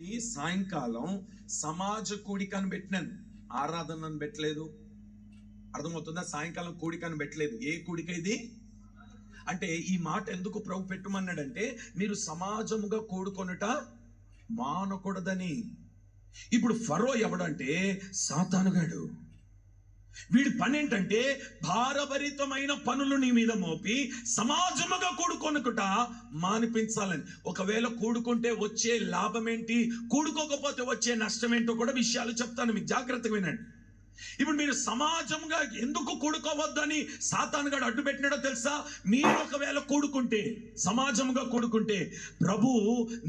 ఈ సాయంకాలం సమాజ కూడికను పెట్టినాను ఆరాధనను పెట్టలేదు. అర్థమవుతుందా? సాయంకాలం కూడికను పెట్టలేదు ఏ కూడిక ఇది అంటే ఈ మాట ఎందుకు ప్రభు పెట్టమన్నాడంటే మీరు సమాజముగా కూడుకొనుట మానకూడదని. ఇప్పుడు ఫరో ఎవడంటే సాతానుగాడు. వీడి పని ఏంటంటే భారభరితమైన పనులు నీ మీద మోపి సమాజముగా కూడుకొనుకుట మానిపించాలని. ఒకవేళ కూడుకుంటే వచ్చే లాభం ఏంటి కూడుకోకపోతే వచ్చే నష్టం ఏంటో కూడా విషయాలు చెప్తాను. మీకు జాగ్రత్తగా వినండి. ఇప్పుడు మీరు సమాజంగా ఎందుకు కూడుకోవద్దని సాతానుగాడు అడ్డు పెట్టినాడో తెలుసా? మీరు ఒకవేళ కూడుకుంటే సమాజంగా కూడుకుంటే ప్రభు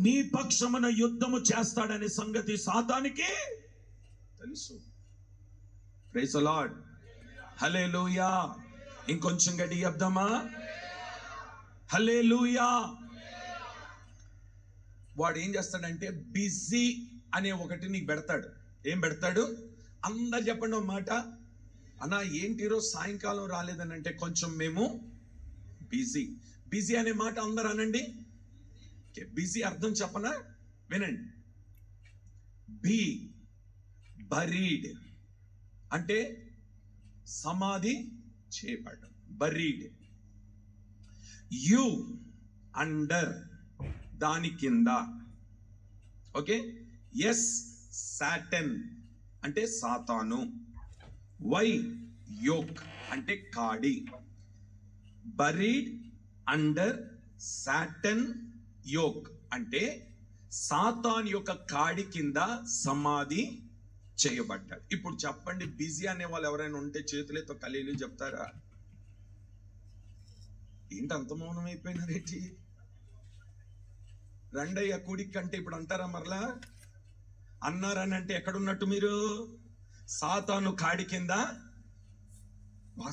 నీ పక్షమున యుద్ధము చేస్తాడనే సంగతి సాతానికి తెలుసు. ప్రైజ్ లార్డ్ హలే లూయా ఇంకొంచెం గడి చెప్దామా? హలే లూయా వాడు ఏం చేస్తాడంటే బిజీ అనే ఒకటి నీకు పెడతాడు. ఏం పెడతాడు? అందరు చెప్పండి ఒక మాట. అన్న ఏంటి ఈరోజు సాయంకాలం రాలేదని అంటే కొంచెం మేము బిజీ. బిజీ అనే మాట అందరు అనండి. బిజీ అర్థం చెప్పనా? వినండి. Be buried. అంటే సమాధి చేయబడ్డం. బరీడ్ యు అండర్ దాని కింద. ఓకే? ఎస్ సాటన్ అంటే సాతాను. వై యోక్ అంటే కాడి. బరీడ్ అండర్ సాటన్ యోక్ అంటే సాతాన్ యొక్క కాడి కింద సమాధి చేయబడ్డాడు. ఇప్పుడు చెప్పండి బిజీ అనే వాళ్ళు ఎవరైనా ఉంటే చేతులతో కలిలు చెప్తారా? ఏంటి అంత మౌనం అయిపోయినారేంటి రండయ్య కూడికి కంటే ఇప్పుడు అంటారా మరలా? అన్నారని అంటే ఎక్కడున్నట్టు మీరు? సాతాను కాడి కింద